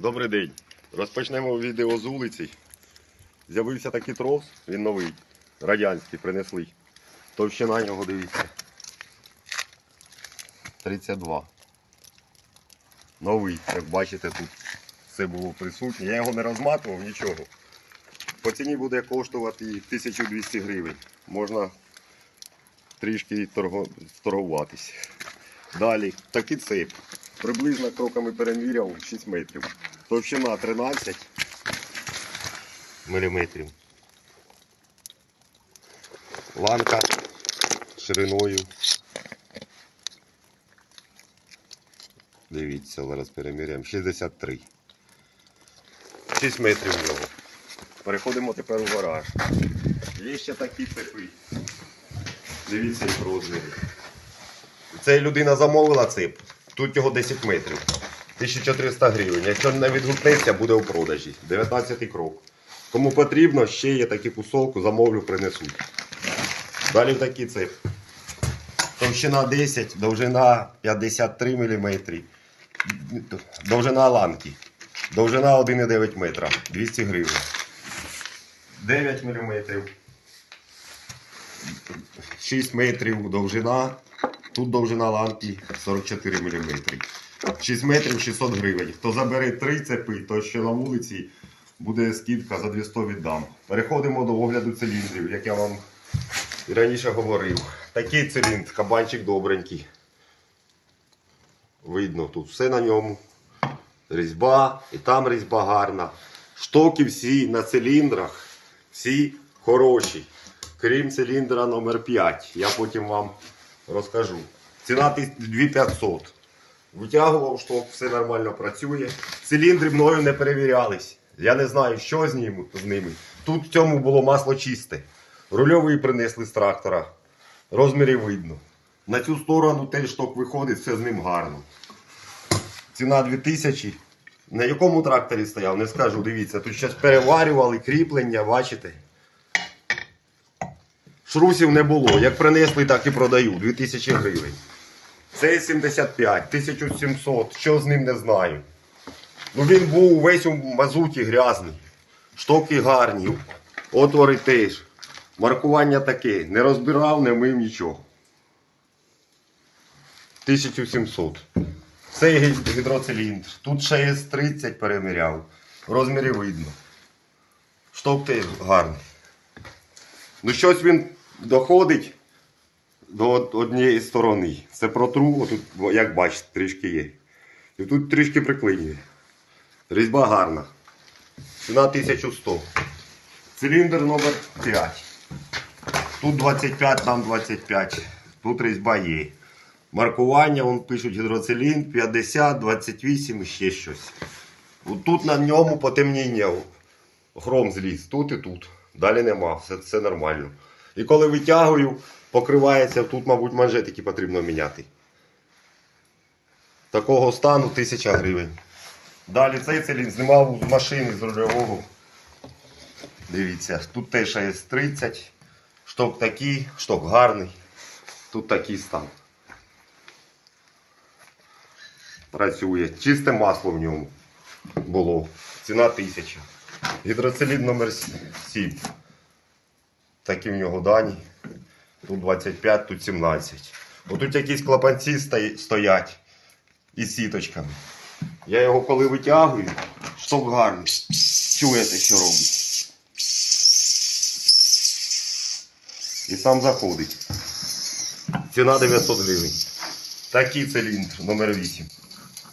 Добрий день. Розпочнемо відео з вулиці. З'явився такий трос, він новий, радянський, принесли. Товщина його, дивіться. 32. Новий, як бачите, тут все було присутнє. Я його не розматував, нічого. По ціні буде коштувати 1200 гривень. Можна трішки торгуватись. Далі такий цеп. Приблизно кроками переміряв 6 метрів. Товщина 13 міліметрів. Ланка шириною. Дивіться, зараз переміряємо. 63. 6 метрів в нього. Переходимо тепер у гараж. Є ще такі цепи. Дивіться їх розміри. Це людина замовила цеп. Тут його 10 метрів. 1400 гривень. Якщо не відгукнеться, буде у продажі. 19 крок. Кому потрібно, ще є такі кусок, замовлю, принесуть. Далі такий цеп. Товщина 10, довжина 53 мм. Довжина ланки. Довжина 1,9 метра. 200 гривень. 9 мм. 6 метрів довжина. Тут довжина ланки 44 мм. 6 метрів 600 гривень. Хто забере 3 цепи, то що на вулиці буде скидка за 200 віддам. Переходимо до огляду циліндрів, як я вам раніше говорив. Такий циліндр, кабанчик добренький. Видно, тут все на ньому. Різьба, і там різьба гарна. Штоки всі на циліндрах, всі хороші. Крім циліндра номер 5 Я потім вам розкажу. Ціна 2500. Витягував шток, все нормально працює. Циліндри мною не перевірялись. Я не знаю, що з ними. з ними. Тут в цьому було масло чисте. Рульовий принесли з трактора. Розміри видно. На цю сторону теж шток виходить, все з ним гарно. Ціна 2000. На якому тракторі стояв, не скажу. Дивіться, тут щось переварювали, кріплення, бачите? Шрусів не було. Як принесли, так і продаю. 2000 гривень. Це 75, 1700. Що з ним не знаю. Ну він був весь у мазуті грязний. Штоки гарні. Отвори теж. Маркування таке. Не розбирав, не мив нічого. 1700. Це гідроциліндр. Тут ще є 30 переміряв. Розміри видно. Шток теж гарний. Ну щось він доходить до однієї сторони. Це протру, отут, як бачите, трішки є. І тут трішки приклинює. Різьба гарна. Ціна 1100. Циліндр номер 5. Тут 25, там 25. Тут різьба є. Маркування, вон пишуть гідроциліндр 50, 28 і ще щось. От тут на ньому потемніння. Хром зліз тут і тут. Далі нема, все, все нормально. І коли витягую, покривається, тут, мабуть, манжетики потрібно міняти. Такого стану 1000 гривень. Далі цей циліндр знімав з машини з рульового. Дивіться, тут теж є 30. Шток такий, шток гарний. Тут такий стан. Працює. Чисте масло в ньому було. Ціна 1000. Гідроцилін номер 7. Такі в нього дані. Тут 25, тут 17. Отут якісь клапанці стоять із сіточками. Я його коли витягую, шток гарний. Чуєте, що робить. І сам заходить. Ціна 900 гривень. Такий циліндр номер 8.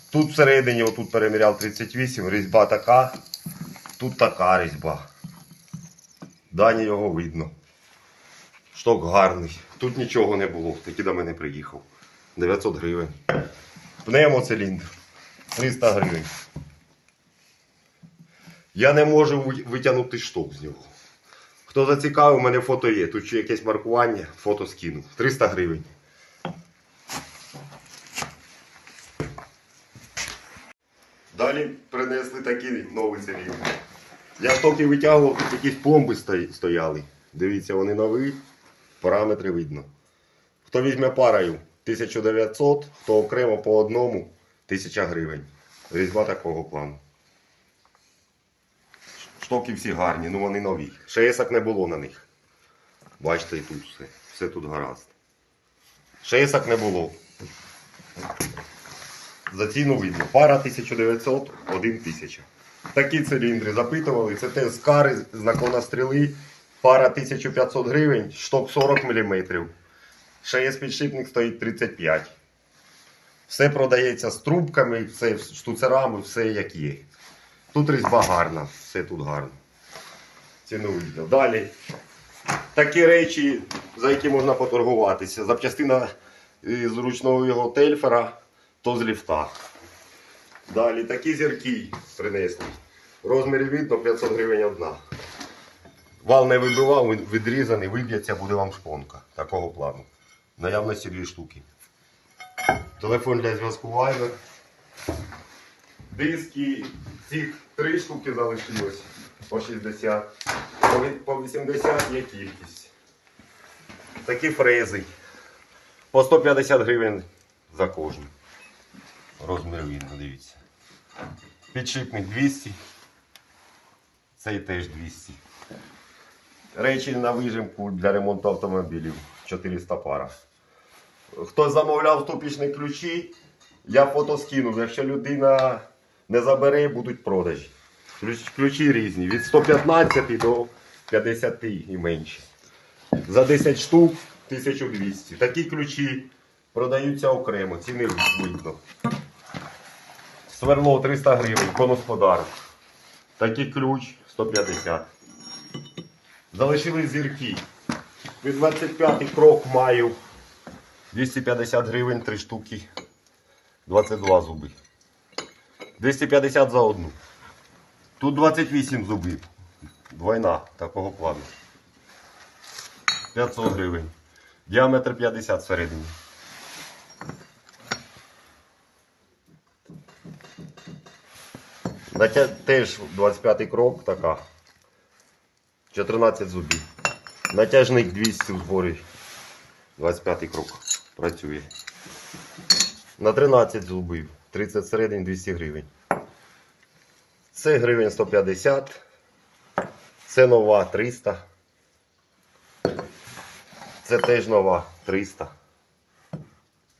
Тут всередині, отут переміряв 38, різьба така, тут така різьба. Дані його видно. Шток гарний. Тут нічого не було, такий до мене приїхав. 900 гривень. Пневмоциліндр. 300 гривень. Я не можу витягнути шток з нього. Хто зацікавив, у мене фото є. Тут ще якесь маркування, фото скину. 300 гривень. Далі принесли такий новий циліндр. Я стоки витягував, тут якісь пломби стояли. Дивіться, вони нові, параметри видно. Хто візьме парою 1900, хто окремо по одному 1000 гривень. Різьба такого плану. Штоки всі гарні, ну вони нові. Шеєсок не було на них. Бачите, і тут все. Все тут гаразд. Шеєсок не було. За ціну видно. Пара 1900, 1000. Такі циліндри запитували. Це те з кари, з наклона стріли. Пара 1500 гривень, шток 40 мм. Шеєс підшипник стоїть 35. Все продається з трубками, все штуцерами, все як є. Тут різьба гарна, все тут гарно. Ціну. Далі. Такі речі, за які можна поторгуватися. Запчастина е, з ручного його тельфера, то з ліфта. Далі такі зірки принесли. Розмірі видно 500 гривень одна. Вал не вибивав, відрізаний, виб'ється, буде вам шпонка. Такого плану. Наявності дві штуки. Телефон для зв'язку Viber. Диски, цих три штуки залишилось по 60. По По 80 є кількість. Такі фрези. По 150 гривень за кожну. Розмір видно, дивіться. Підшипник 200. Цей теж 200. Речі на вижимку для ремонту автомобілів 400 пара. Хто замовляв ступічні ключі, я фото скинув. Якщо людина не забере, будуть продажі. Ключ- Ключі різні, від 115 до 50 і менше. За 10 штук 1200. Такі ключі продаються окремо, ціни видно. Сверло 300 гривень, коносподар. Такий ключ 150. Залишили зірки. Від 25 крок маю 250 гривень, 3 штуки. 22 зуби. 250 за одну. Тут 28 зубів. Двойна такого плану. 500 гривень. Діаметр 50 всередині. Натя... Теж 25-й крок така. 14 зубів. Натяжник 200 в зборі. 25 крок працює. На 13 зубів. 30 всередині 200 гривень. Це гривень 150. Це нова 300. Це теж нова 300.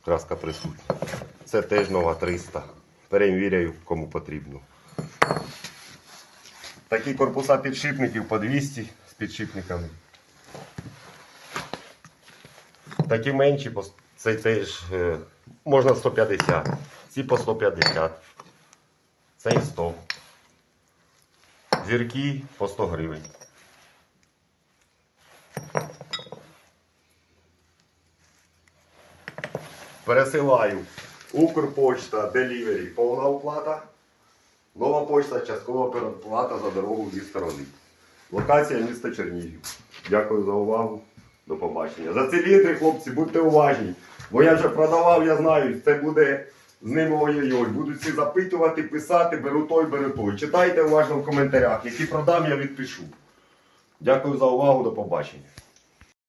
Краска присутня. Це теж нова 300. Перевіряю, кому потрібно. Такі корпуса підшипників по 200 з підшипниками. Такі менші, це теж е, можна 150. Ці по 150. Цей 100. Зірки по 100 гривень. Пересилаю. Укрпочта, Делівері, повна оплата. Нова почта, часткова передплата за дорогу зі сторони. Локація міста Чернігів. Дякую за увагу. До побачення. За циліндри, хлопці, будьте уважні. Бо я вже продавав, я знаю, це буде з ними ой-ой-ой. Будуть всі запитувати, писати, беру той, беру той. Читайте уважно в коментарях. Які продам, я відпишу. Дякую за увагу, до побачення.